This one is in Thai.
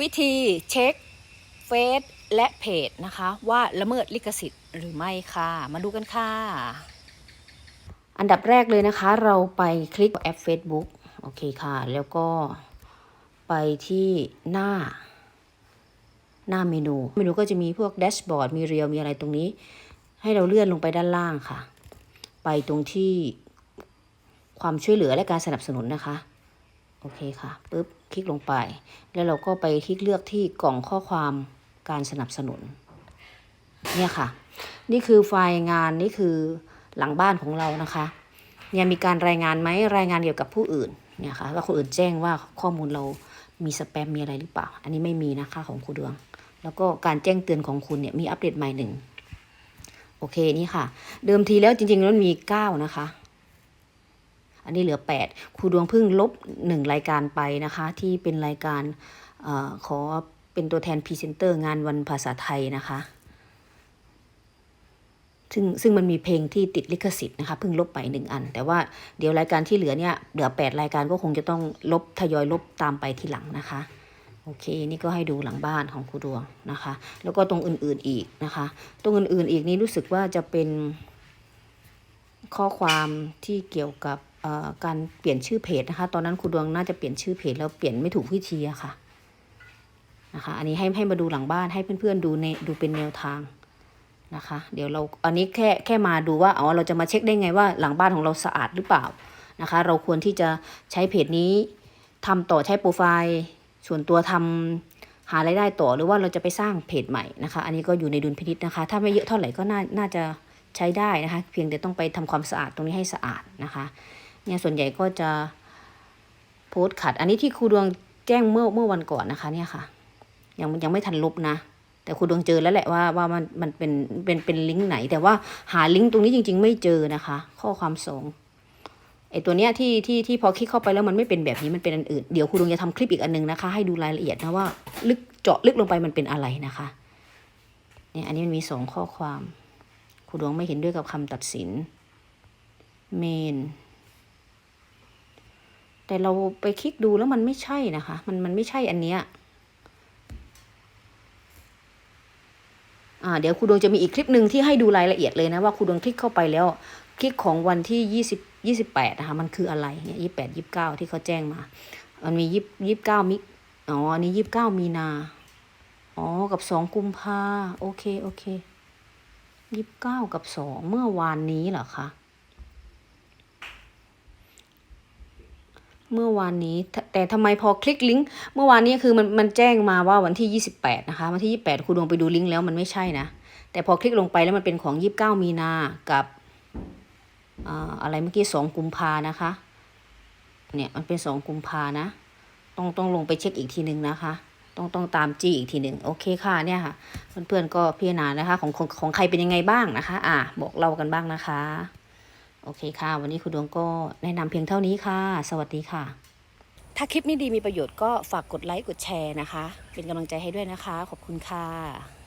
วิธีเช็คเฟซและเพจนะคะ ว่าละเมิดลิขสิทธิ์หรือไม่ค่ะ มาดูกันค่ะ อันดับแรกเลยนะคะ เราไปคลิกแอป Facebook โอเคค่ะ แล้วก็ไปที่หน้า หน้าเมนู เมนูก็จะมีพวกแดชบอร์ดมีเรียวมีอะไรตรงนี้ ให้เราเลื่อนลงไปด้านล่างค่ะ ไปตรงที่ความช่วยเหลือและการสนับสนุนนะคะ โอเคค่ะปุ๊บคลิกลงไป แล้วเราก็ไปคลิกเลือกที่กล่องข้อความการสนับสนุน เนี่ยค่ะ นี่คือไฟล์งานนี่คือหลังบ้านของเรานะคะเนี่ยมีการรายงานไหมรายงานเกี่ยวกับผู้อื่นเนี่ยค่ะว่าคนอื่นแจ้งว่าข้อมูลเรามีสแปมมีอะไรหรือเปล่า อันนี้ไม่มีนะคะของครูดวง แล้วก็การแจ้งเตือนของคุณเนี่ยมีอัปเดตใหม่หนึ่งโอเคนี่ค่ะ เดิมทีแล้วจริงๆแล้วมีเก้านะคะ อันนี้เหลือ 8 ครูดวงพิ่งลบ 1 รายการไปนะคะ ที่เป็นรายการอขอเป็นตัวแทนพรีเซนเตอร์งานวันภาษาไทยนะคะ ซึ่งซึ่งมันมีเพลงที่ติดลิขสิทธิ์นะคะเพิ่งลบไปหนึ่งอัน แต่ว่าเดี๋ยวรายการที่เหลือเนี่ยเหลือ 8 รายการก็คงจะต้องลบทยอยลบตามไปทีหลังนะคะโอเค นี่ก็ให้ดูหลังบ้านของครูดวงนะคะ แล้วก็ตรงอื่นๆอีกนะคะ ตรงอื่นๆอีกนี้รู้สึกว่าจะเป็นข้อความที่เกี่ยวกับ การเปลี่ยนชื่อเพจนะคะ ตอนนั้นครูดวงน่าจะเปลี่ยนชื่อเพจแล้วเปลี่ยนไม่ถูกวิธีอะค่ะนะคะ อันนี้ให้ให้มาดูหลังบ้านให้เพื่อนๆดูในดูเป็นแนวทางนะคะ เดี๋ยวเราอันนี้แค่แค่มาดูว่าอ๋อเราจะมาเช็คได้ไงว่าหลังบ้านของเราสะอาดหรือเปล่านะคะ เราควรที่จะใช้เพจนี้ทำต่อใช้โปรไฟล์ ส่วนตัวทำหารายได้ต่อหรือว่าเราจะไปสร้างเพจใหม่นะคะ อันนี้ก็อยู่ในดุลพินิจนะคะ ถ้าไม่เยอะเท่าไหร่ก็น่าน่าจะใช้ได้นะคะ เพียงแต่ต้องไปทำความสะอาดตรงนี้ให้สะอาดนะคะ เนี่ยส่วนใหญ่ก็จะโพสต์ขัด อันนี้ที่ครูดวงแจ้งเมื่อเมื่อวันก่อนนะคะ เนี่ยค่ะ ยังยังไม่ทันลบนะแต่ครูดวงเจอแล้วแหละว่าว่ามันมันเป็นเป็นเป็นลิงก์ไหน แต่ว่าหาลิงก์ตรงนี้จริง ๆ ไม่เจอนะคะ ข้อความสองไอตัวเนี้ยที่ที่ที่พอคลิกเข้าไปแล้วมันไม่เป็นแบบนี้มันเป็นอันอื่นเดี๋ยวครูดวงจะทำคลิปอีกอันนึงนะคะ ให้ดูรายละเอียดนะว่า ลึกเจาะลึกลงไปมันเป็นอะไรนะคะเนี่ยอันนี้มันมีสองข้อความครูดวงไม่เห็นด้วยกับคำตัดสินเมน แต่เราไปคลิกดูแล้วมันไม่ใช่นะคะ มันมันไม่ใช่อันเนี้ยอ่าเดี๋ยวครูดวงจะมีอีกคลิปหนึ่งที่ให้ดูรายละเอียดเลยนะว่าครูดวงคลิกเข้าไปแล้ว คลิกของวันที่ยี่สิบยี่สิบแปดนะคะมันคืออะไรเนี่ยยี่แปดยี่บเก้าที่เขาแจ้งมา มันมียี่ยี่บเก้ามิอ๋ออันนี้ยี่บเก้ามีนาอ๋อกับสองกุมภาโอเคโอเคยี่สิบเก้ากับสองเมื่อวานนี้เหรอคะ เมื่อวานนี้ แต่แต่ทำไมพอคลิกลิงก์เมื่อวานนี้คือมันมันแจ้งมาว่าวันที่ยี่สิบแปดนะคะ วันที่ยี่แปดครูดวงไปดูลิงก์แล้วมันไม่ใช่นะ แต่พอคลิกลงไปแล้วมันเป็นของยี่สิบเก้ามีนากับอะไรเมื่อกี้สองกุมภานะคะ เนี่ยมันเป็นสองกุมภานะ ต้องต้องลงไปเช็คอีกทีหนึ่งนะคะต้องต้องตามจี้อีกทีหนึ่งโอเคค่ะเนี่ยค่ะ เพื่อนๆก็พิจารณานะคะ ของของของใครเป็นยังไงบ้างนะคะ อะบอกเล่ากันบ้างนะคะ โอเคค่ะ วันนี้คุณดวงก็แนะนำเพียงเท่านี้ค่ะ สวัสดีค่ะ ถ้าคลิปนี้ดีมีประโยชน์ก็ฝากกดไลค์กดแชร์นะคะ เป็นกำลังใจให้ด้วยนะคะ ขอบคุณค่ะ